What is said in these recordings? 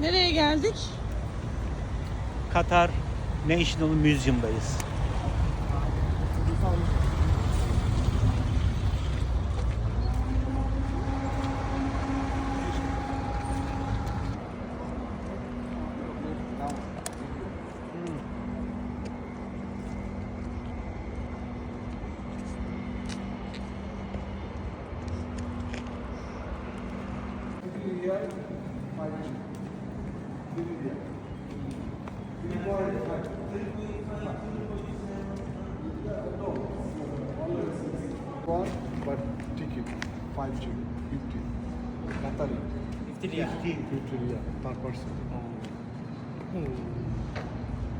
Nereye geldik? Katar National Museum'dayız. One, but ticket, five chicken, fifty. Qatari, 50 lira. fifty riyal per person.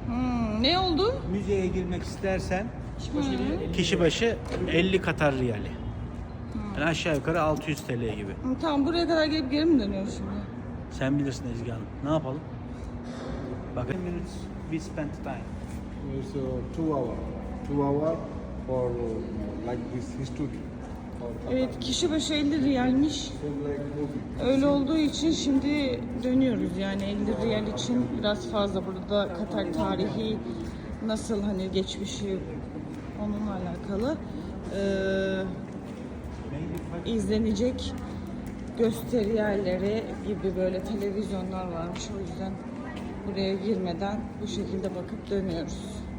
Hmm, ne oldu? Müzeye girmek istersen kişi başı 50 Katar riyali. Yani aşağı yukarı 600 TL gibi. Tamam buraya kadar gelip geri mi dönüyoruz şimdi? Sen bilirsin Ezgi Hanım. Ne yapalım? Bakın we spent time. It's uh, two hour, two hour for uh, like this history. Evet kişi başı 50 riyalmiş. Öyle olduğu için şimdi dönüyoruz yani 50 riyal için biraz fazla burada Katar tarihi nasıl hani geçmişi onunla alakalı eee, izlenecek gösteri yerleri gibi böyle televizyonlar varmış o yüzden buraya girmeden bu şekilde bakıp dönüyoruz.